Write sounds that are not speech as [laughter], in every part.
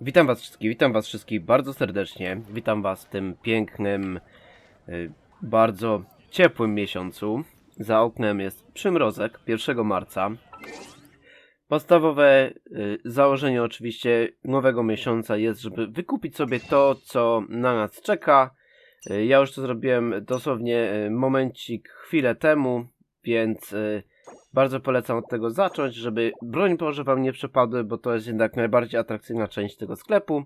Witam was wszystkich, witam was wszystkich bardzo serdecznie. Witam was w tym pięknym, y, bardzo ciepłym miesiącu. Za oknem jest przymrozek 1 marca. Podstawowe y, założenie oczywiście nowego miesiąca jest, żeby wykupić sobie to, co na nas czeka. Y, Ja już to zrobiłem dosłownie momencik, chwilę temu, więc bardzo polecam od tego zacząć, żeby broń Boże wam nie przepadły, bo to jest jednak najbardziej atrakcyjna część tego sklepu.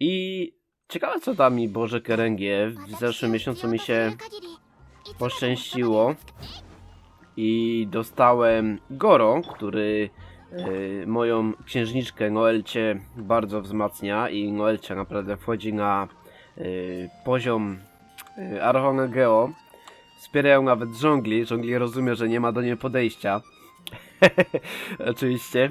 I ciekawe co da mi Boże Keręgie. W zeszłym miesiącu mi się poszczęściło i dostałem Goro, który y, moją księżniczkę Noelcie bardzo wzmacnia i Noelcia naprawdę wchodzi na y, poziom y, Archona Geo. Wspierają nawet żongli. Żongli rozumie, że nie ma do niej podejścia. [laughs] Oczywiście.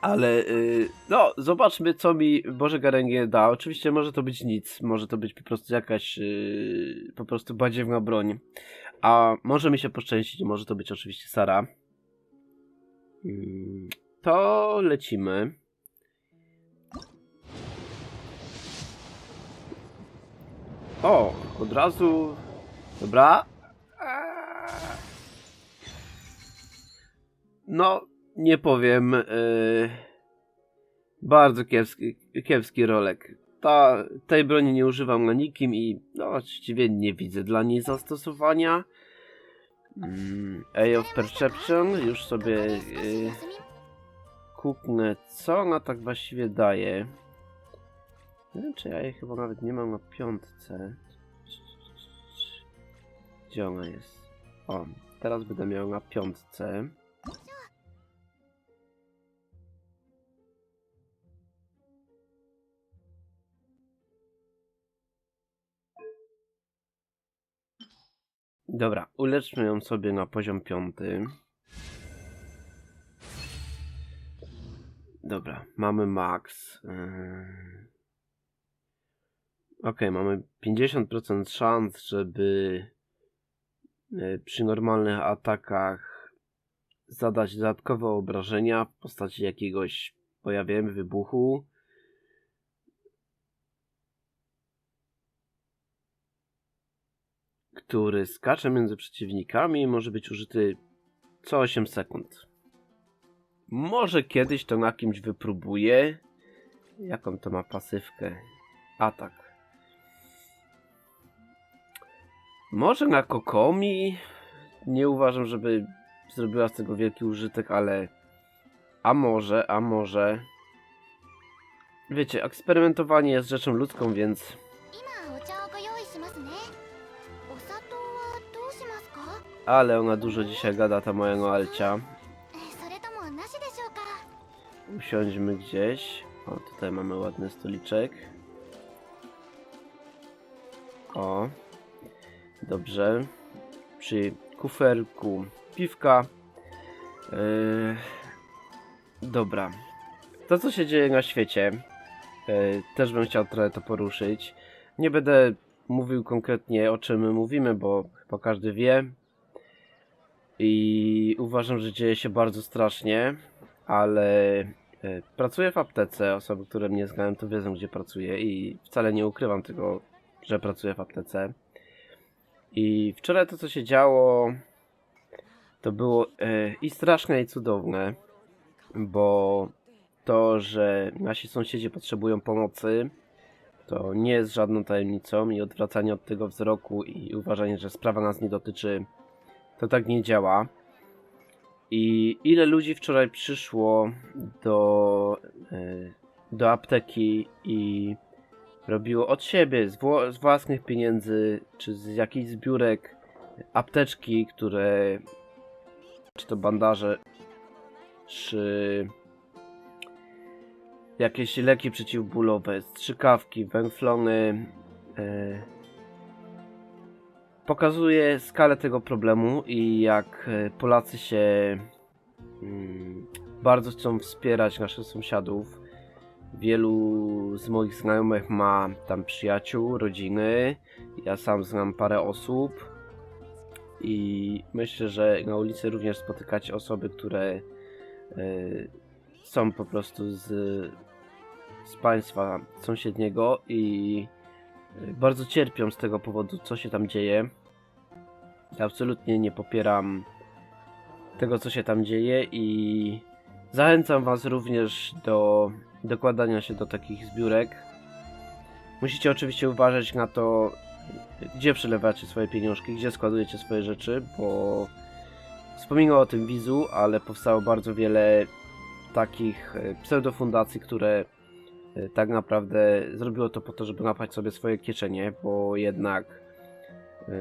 Ale y, no, zobaczmy, co mi Boże Garęgie da. Oczywiście może to być nic, może to być po prostu jakaś y, po prostu badziewna broń. A może mi się poszczęścić, może to być oczywiście Sara. Mm, To lecimy. O, od razu. Dobra. No, nie powiem. Yy, bardzo kiepski, kiepski rolek. Ta, tej broni nie używam na nikim i no, właściwie nie widzę dla niej zastosowania. Mm, A of Perception, już sobie yy, kuknę, co ona tak właściwie daje. Nie wiem, czy ja jej chyba nawet nie mam na piątce. Gdzie ona jest? O, teraz będę miał na piątce. Dobra, uleczmy ją sobie na poziom piąty. Dobra, mamy max. Yy... Ok, mamy 50% szans, żeby yy, przy normalnych atakach zadać dodatkowe obrażenia w postaci jakiegoś pojawienia wybuchu. Który skacze między przeciwnikami i może być użyty co 8 sekund. Może kiedyś to na kimś wypróbuję. Jaką to ma pasywkę? Atak. Może na Kokomi? Nie uważam, żeby zrobiła z tego wielki użytek, ale... A może, a może... Wiecie, eksperymentowanie jest rzeczą ludzką, więc Ale ona dużo dzisiaj gada, ta moja Noelcia. Usiądźmy gdzieś. O, tutaj mamy ładny stoliczek. O, dobrze. Przy kuferku piwka. Yy, dobra. To, co się dzieje na świecie, yy, też bym chciał trochę to poruszyć. Nie będę mówił konkretnie o czym mówimy, bo chyba każdy wie, i uważam, że dzieje się bardzo strasznie, ale e, pracuję w aptece. Osoby, które mnie znają, to wiedzą, gdzie pracuję i wcale nie ukrywam tego, że pracuję w aptece. I wczoraj to, co się działo, to było e, i straszne, i cudowne, bo to, że nasi sąsiedzi potrzebują pomocy, to nie jest żadną tajemnicą i odwracanie od tego wzroku i uważanie, że sprawa nas nie dotyczy, to tak nie działa. I ile ludzi wczoraj przyszło do, e, do apteki i robiło od siebie, z, z własnych pieniędzy, czy z jakichś zbiórek, apteczki, które, czy to bandaże, czy jakieś leki przeciwbólowe, strzykawki, węflony. E, pokazuje skalę tego problemu i jak e, Polacy się mm, bardzo chcą wspierać naszych sąsiadów. Wielu z moich znajomych ma tam przyjaciół, rodziny. Ja sam znam parę osób. I myślę, że na ulicy również spotykacie osoby, które e, są po prostu z z państwa sąsiedniego i y, bardzo cierpią z tego powodu, co się tam dzieje. Ja absolutnie nie popieram tego, co się tam dzieje i zachęcam Was również do dokładania się do takich zbiórek. Musicie oczywiście uważać na to, gdzie przelewacie swoje pieniążki, gdzie składujecie swoje rzeczy, bo wspominał o tym Wizu, ale powstało bardzo wiele takich e, pseudofundacji, które e, tak naprawdę zrobiło to po to, żeby napać sobie swoje kieszenie, bo jednak e,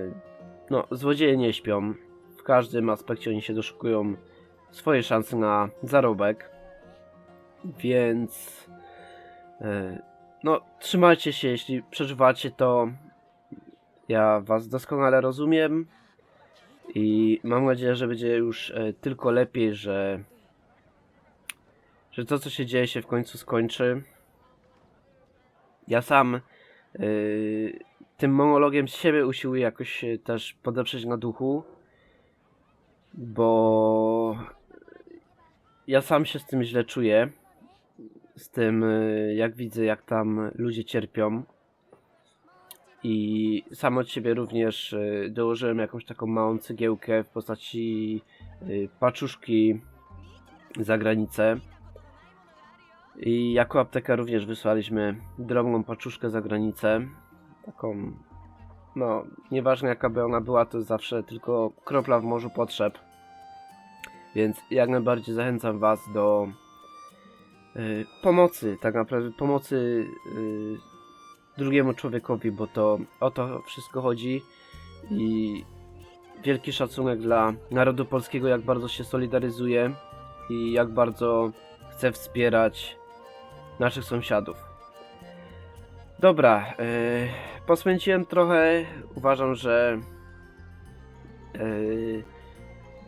no, złodzieje nie śpią. W każdym aspekcie oni się doszukują swojej szansy na zarobek. Więc e, no, trzymajcie się, jeśli przeżywacie to. Ja was doskonale rozumiem i mam nadzieję, że będzie już e, tylko lepiej, że że to, co się dzieje, się w końcu skończy. Ja sam yy, tym monologiem siebie usiłuję jakoś się też podeprzeć na duchu, bo ja sam się z tym źle czuję. Z tym, yy, jak widzę, jak tam ludzie cierpią. I sam od siebie również yy, dołożyłem jakąś taką małą cegiełkę w postaci paczuszki za granicę. I jako apteka również wysłaliśmy drobną paczuszkę za granicę. Taką, no, nieważne jaka by ona była, to zawsze tylko kropla w morzu potrzeb. Więc jak najbardziej zachęcam Was do y, pomocy, tak naprawdę pomocy y, drugiemu człowiekowi, bo to o to wszystko chodzi. I wielki szacunek dla narodu polskiego, jak bardzo się solidaryzuje i jak bardzo chce wspierać naszych sąsiadów. Dobra, yy, trochę. Uważam, że. Yy,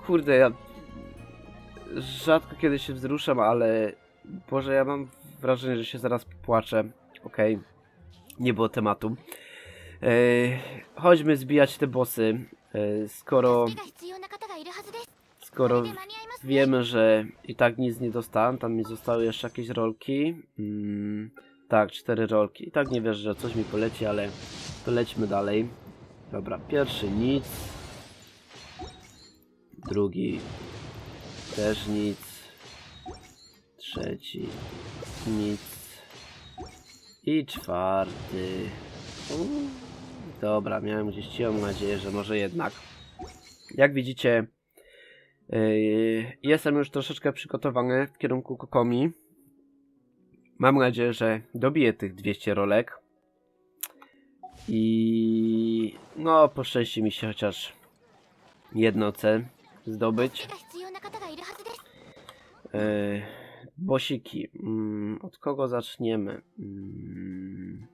kurde, ja rzadko kiedy się wzruszam, ale Boże, ja mam wrażenie, że się zaraz płaczę. Okej, okay. nie było tematu. Yy, chodźmy zbijać te bossy, yy, skoro skoro wiemy, że i tak nic nie dostałem, tam mi zostały jeszcze jakieś rolki. Yy tak, cztery rolki. I tak nie wierzę, że coś mi poleci, ale to lećmy dalej. Dobra, pierwszy nic. Drugi też nic. Trzeci nic. I czwarty. Uuu, Dobra, miałem gdzieś cichą nadzieję, że może jednak. Jak widzicie, Yy, Jestem już troszeczkę przygotowany w kierunku Kokomi. Mam nadzieję, że dobiję tych 200 rolek. I no, poszczęści mi się chociaż jedno C zdobyć. E, bosiki. Mm, od kogo zaczniemy? Mm.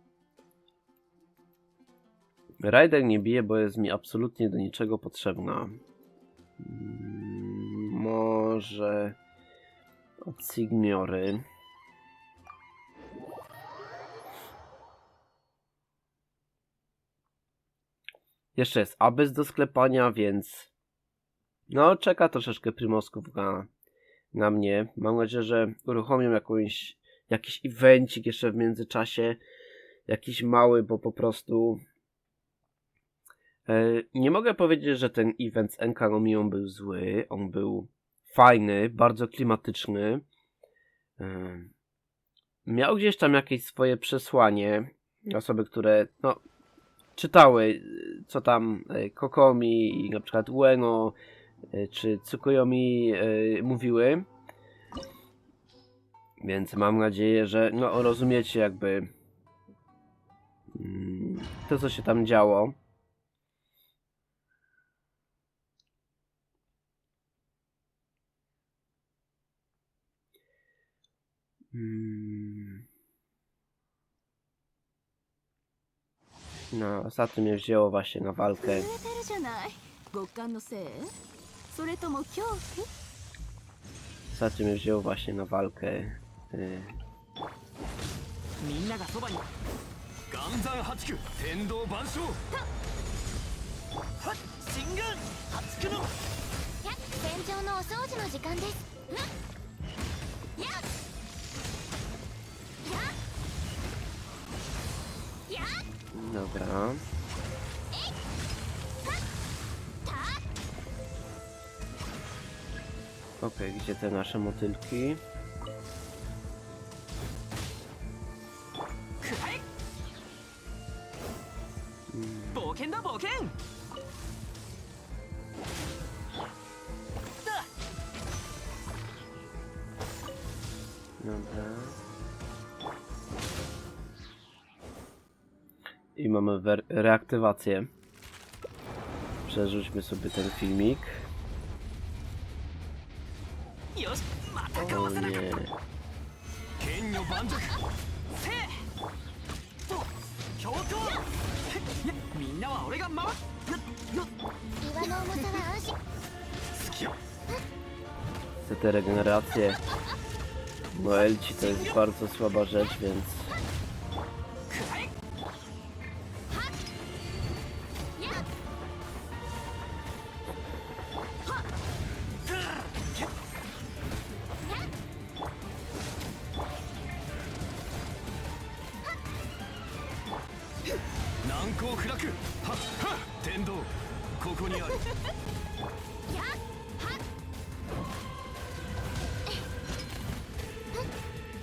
Rider nie bije, bo jest mi absolutnie do niczego potrzebna. Mm, może od Signory. Jeszcze jest Abyss do sklepania, więc no czeka troszeczkę primosków na, na mnie. Mam nadzieję, że uruchomią jakąś, jakiś evencik jeszcze w międzyczasie. Jakiś mały, bo po prostu E, Nie mogę powiedzieć, że ten event z Enkanomią był zły. On był fajny, bardzo klimatyczny. E, Miał gdzieś tam jakieś swoje przesłanie. Osoby, które no, czytały, co tam e, Kokomi i na przykład Ueno e, czy Tsukuyomi mówiły. Więc mam nadzieję, że no, rozumiecie jakby mm, to, co się tam działo. Mm. No, ostatnio mnie wzięło właśnie na walkę. 震えてるじゃない極寒のせいそれとも恐怖 Ostatnio mnie wzięło właśnie na walkę. y, みんながそばに岩山八九天道万象はっ神願八九のや戦場のお掃除の時間ですやっ Dobra. Okej, gdzie te nasze motylki? I mamy reaktywację. Przerzućmy sobie ten filmik. O nie. Chcę te regeneracje. No Elci to jest bardzo słaba rzecz, więc... 難攻不落はっはっ天道ここにあるやっはっ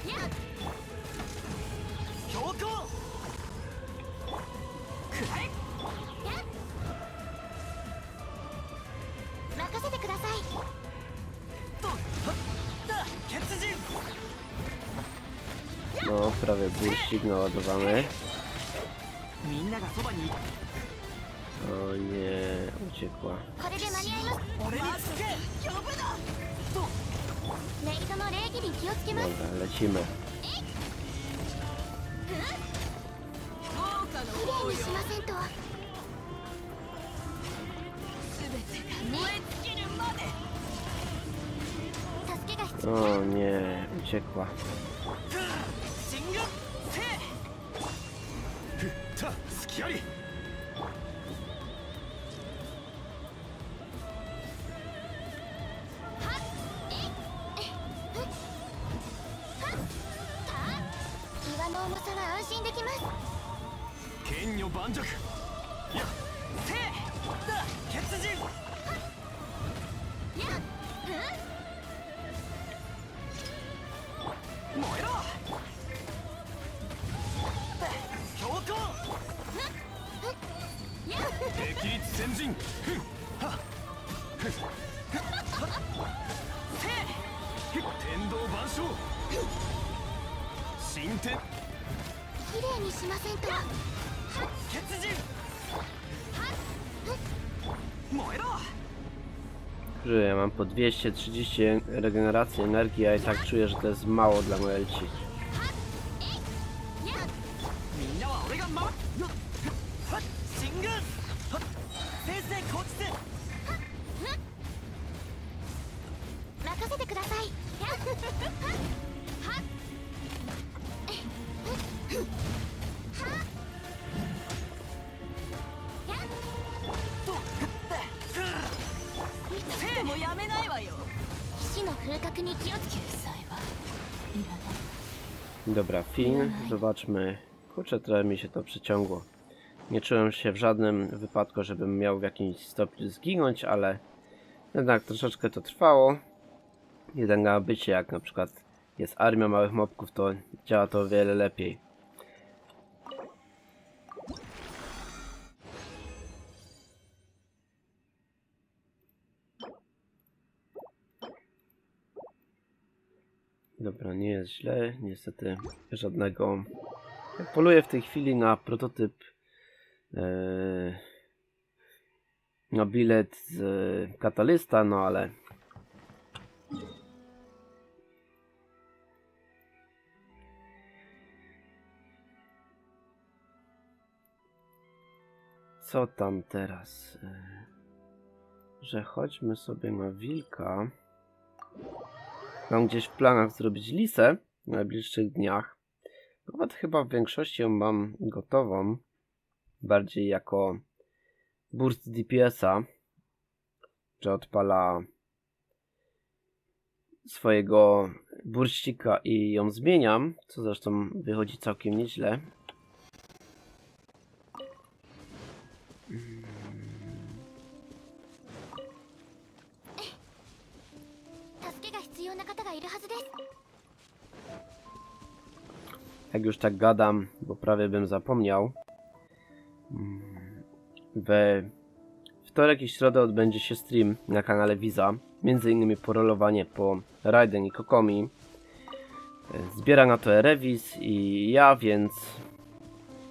やっ強行くらえやっ任せてくださいとはっだ血人 no prawie burścik naładowany. そばに。い O nie, uciekła. これで間に合います。俺につけ。呼ぶなと。メイドの礼儀に気をつけます。Dobra, lecimy. 豪華の綺麗にしませんと全てが燃え尽きるまで。助けが必要 O nie, uciekła. 敵立先陣ふんはっふんはっせい天道万象進展綺麗にしませんと血人燃えろ Żyję, mam po 230 regeneracji energii, a i tak czuję, że to jest mało dla Noelci. み いつでもやめないわよ騎士の風格に気をつけ救済はいらない Dobra, film, zobaczmy. Kurczę, trochę mi się to przeciągło. Nie czułem się w żadnym wypadku, żebym miał w jakimś stopniu zginąć, ale jednak troszeczkę to trwało. Jeden na bycie, jak na przykład jest armia małych mobków, to działa to o wiele lepiej. Dobra, nie jest źle. Niestety żadnego. Poluję w tej chwili na prototyp. e, na bilet z katalysta, no ale. Co tam teraz? E, że chodźmy sobie na wilka. Mam gdzieś w planach zrobić lisę w najbliższych dniach. Nawet chyba w większości ją mam gotową. Bardziej jako burst DPS-a. Że odpala swojego burścika i ją zmieniam. Co zresztą wychodzi całkiem nieźle. 要な方がいるはずです Jak już tak gadam, bo prawie bym zapomniał. mm, We wtorek i środę odbędzie się stream na kanale Visa. Między innymi porolowanie po Raiden i Kokomi. E, Zbiera na to Erevis i ja, więc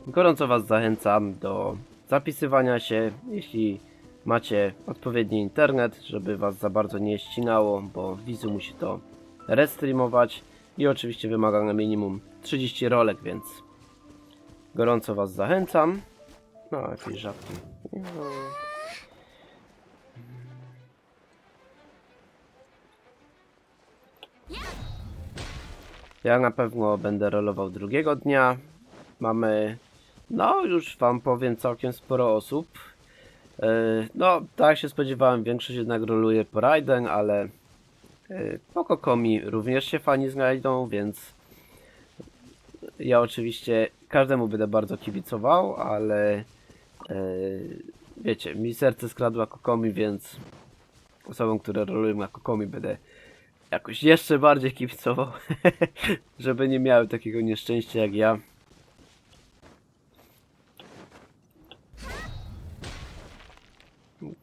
gorąco Was zachęcam do zapisywania się, jeśli macie odpowiedni internet, żeby Was za bardzo nie ścinało, bo Vizu musi to restreamować i oczywiście wymaga na minimum 30 rolek, więc gorąco Was zachęcam. No, jakieś żabki. Ja na pewno będę rolował drugiego dnia. Mamy, no już Wam powiem, całkiem sporo osób. Yy, No, tak się spodziewałem, większość jednak roluje Raiden, ale yy, po Kokomi również się fani znajdą, więc ja oczywiście każdemu będę bardzo kibicował, ale yy, wiecie, mi serce skradła Kokomi, więc osobom, które rolują na Kokomi będę jakoś jeszcze bardziej kibicował, [laughs] żeby nie miały takiego nieszczęścia jak ja.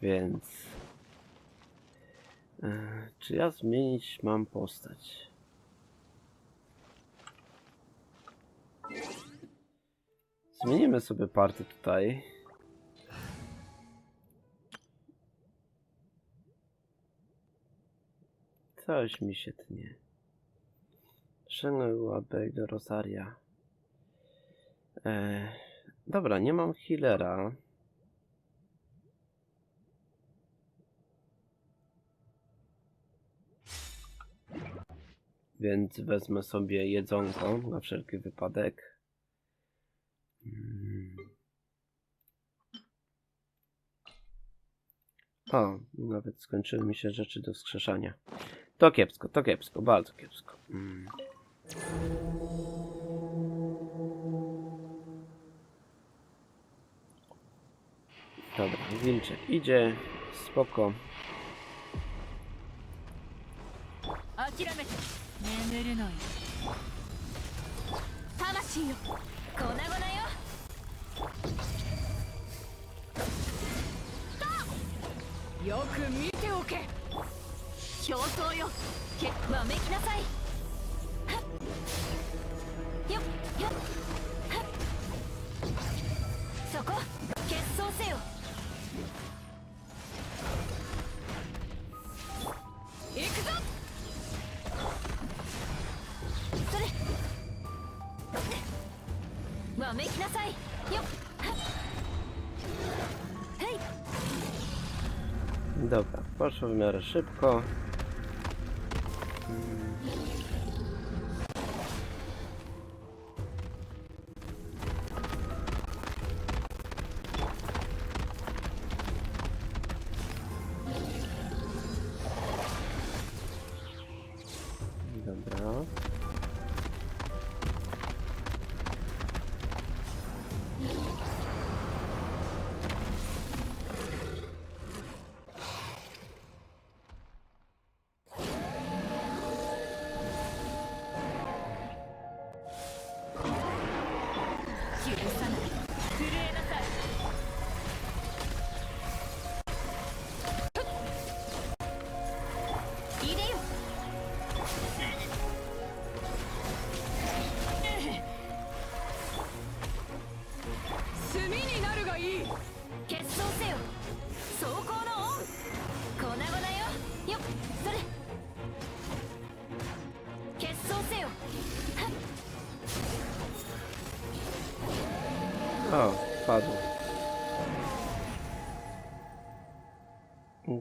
Więc... e, Czy ja zmienić mam postać? Zmienimy sobie party tutaj. Coś mi się tnie. Shenua do Rosaria. E, dobra, nie mam healera. Więc wezmę sobie jedzonko na wszelki wypadek. O, nawet skończyły mi się rzeczy do wskrzeszania. To kiepsko, to kiepsko, bardzo kiepsko. Mm. Dobra, wilczek idzie, spoko. Akirame. 眠るのよ。魂よ。粉々よ。よく見ておけ。表層よ。けわめきなさい。はっよっよ。っはっそこ。Dobra, poszło w miarę szybko.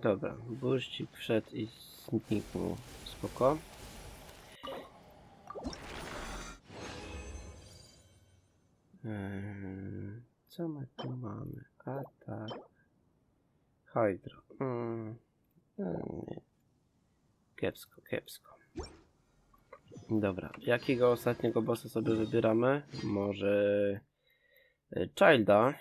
Dobra, burścik wszedł i zniknął. Spoko. Eee, co my tu mamy? Atak. Hydro. Mm, nie. Kiepsko, kiepsko. Dobra, jakiego ostatniego bossa sobie wybieramy? Może e, Childa.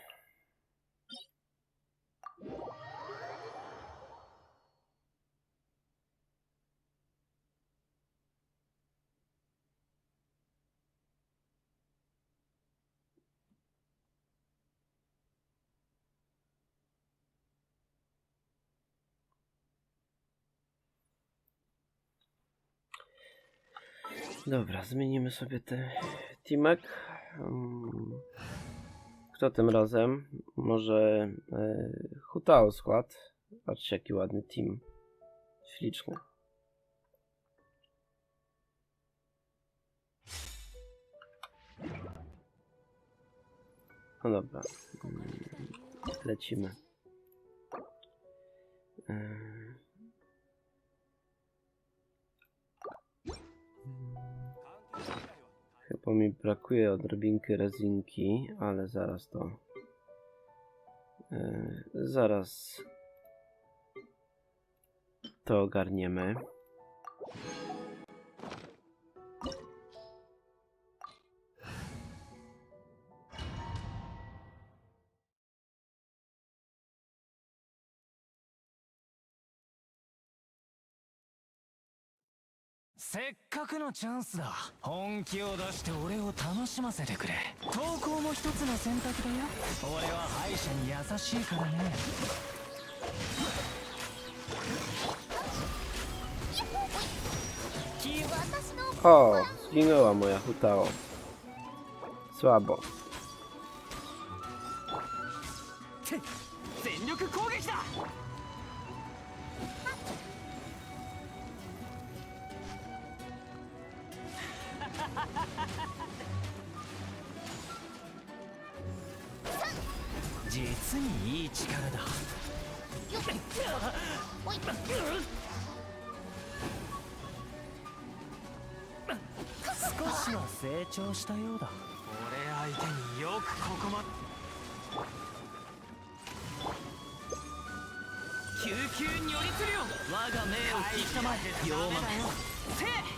Dobra, zmienimy sobie ten teamek. Mm, Kto tym razem? Może e, Hutao skład. Patrzcie jaki ładny team. Śliczny. No dobra. Mm, Lecimy. Eee. Chyba mi brakuje odrobinki rezinki, ale zaraz to. Eee, zaraz to ogarniemy. "せっかくのチャンスだ。本気を出して俺を楽しませてくれ。投稿も一つの選択だよ。俺は敗者に優しいからね。私の O, zginęła moja Hutao. Słabo. 全力攻撃だ実にいい力だ。少しは成長したようだ。俺相手によくここま救急に寄りするよ。我が命を聞きたまえ。龍馬せ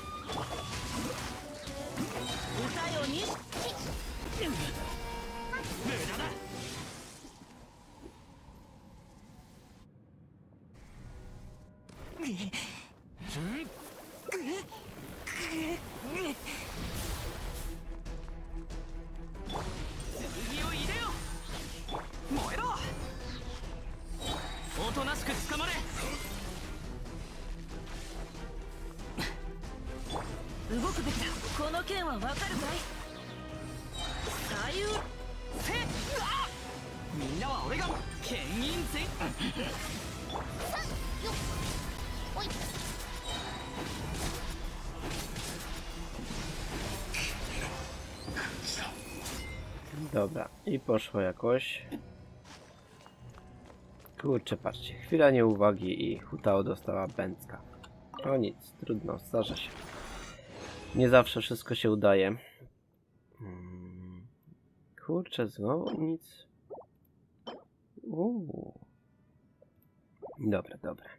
i poszło jakoś. Kurczę, patrzcie, chwila nieuwagi i Hutao dostała bęcka. No nic, trudno, zdarza się. Nie zawsze wszystko się udaje. Mm, Kurczę, znowu nic. Uuu. Dobra, dobra.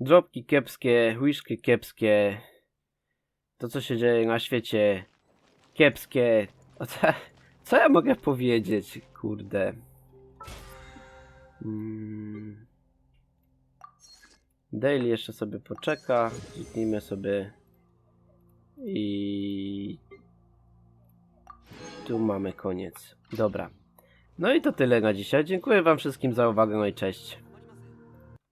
Dropki kiepskie, wishki kiepskie. To co się dzieje na świecie kiepskie. [laughs] Co ja mogę powiedzieć, kurde? Mm. Daily jeszcze sobie poczeka. Kliknijmy sobie. I tu mamy koniec. Dobra. No i to tyle na dzisiaj. Dziękuję Wam wszystkim za uwagę. No i cześć.